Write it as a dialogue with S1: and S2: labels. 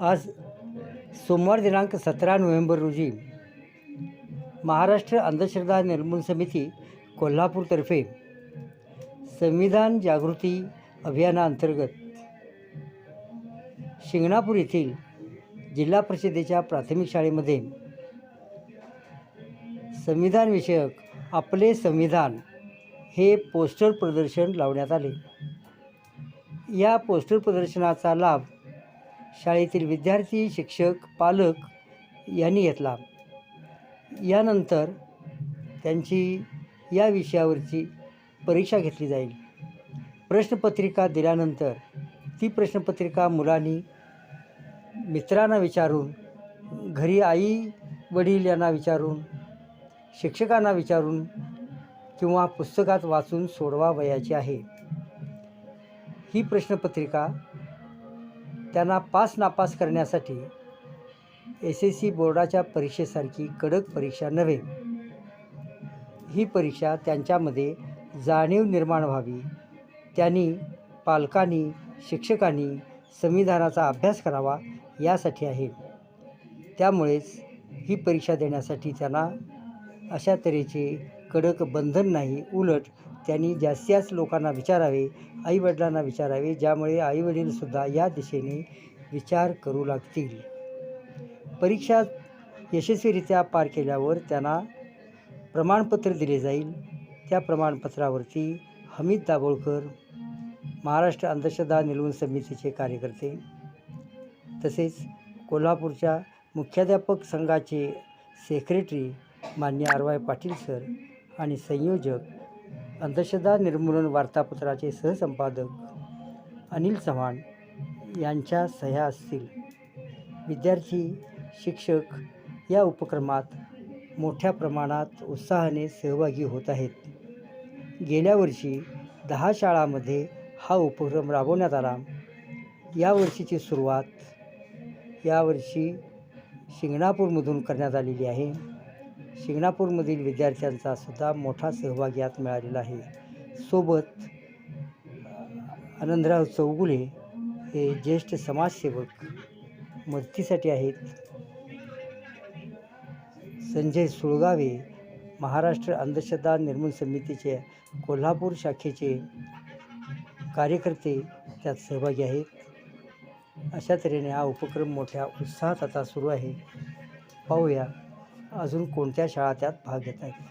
S1: आज सोमवार दिनांक सतरा नोव्हेंबर रोजी महाराष्ट्र अंधश्रद्धा निर्मूलन समिती कोल्हापूरतर्फे संविधान जागृती अभियानाअंतर्गत शिंगणापूर येथील जिल्हा परिषदेच्या प्राथमिक शाळेमध्ये संविधानविषयक आपले संविधान हे पोस्टर प्रदर्शन लावण्यात आले. या पोस्टर प्रदर्शनाचा लाभ शाळेतील विद्यार्थी शिक्षक पालक यांनी घेतला. यानंतर त्यांची या विषयावरची परीक्षा घेतली जाईल. प्रश्नपत्रिका दिल्यानंतर ती प्रश्नपत्रिका मुलांनी मित्रांना विचारून घरी आई वडील यांना विचारून शिक्षकांना विचारून किंवा पुस्तकात वाचून सोडवा वयाची आहे. ही प्रश्नपत्रिका त्यांना पास नापास करण्यासाठी एस एस सी बोर्डाच्या परीक्षेसारखी कडक परीक्षा नव्हे. ही परीक्षा त्यांच्यामध्ये जाणीव निर्माण व्हावी. त्यांनी पालकांनी शिक्षकांनी संविधानाचा अभ्यास करावा यासाठी आहे. त्यामुळेच ही परीक्षा देण्यासाठी त्यांना अशा तऱ्हेचे कडक बंधन नाही उलट त्यांनी जास्तीत जास्त लोकांना विचारावे आईवडिलांना विचारावे ज्यामुळे आईवडीलसुद्धा या दिशेने विचार करू लागतील. परीक्षा यशस्वीरित्या पार केल्यावर त्यांना प्रमाणपत्र दिले जाईल. त्या प्रमाणपत्रावरती हमीद दाभोळकर महाराष्ट्र अंधश्रद्धा निर्मूलन समितीचे कार्यकर्ते तसेच कोल्हापूरच्या मुख्याध्यापक संघाचे सेक्रेटरी मान्य आर वाय पाटील सर आणि संयोजक अंधश्रद्धा निर्मूलन वार्तापत्राचे सहसंपादक अनिल चव्हाण यांच्या सह्या असतील. विद्यार्थी शिक्षक या उपक्रमात मोठ्या प्रमाणात उत्साहाने सहभागी होत आहेत. गेल्या वर्षी दहा शाळांमध्ये हा उपक्रम राबवण्यात आला. यावर्षीची सुरुवात यावर्षी शिंगणापूरमधून करण्यात आलेली आहे. शिंगणापूरमधील विद्यार्थ्यांचा सुद्धा मोठा सहभाग यात मिळालेला आहे. सोबत आनंदराव चौगुले हे ज्येष्ठ समाजसेवक मदतीसाठी आहेत. संजय सुळगावे महाराष्ट्र अंधश्रद्धा निर्मूलन समितीचे कोल्हापूर शाखेचे कार्यकर्ते त्यात सहभागी आहेत. अशा तऱ्हेने हा उपक्रम मोठ्या उत्साहात आता सुरू आहे. पाहूया अजून कोणत्या शाळा त्यात भाग घेत आहेत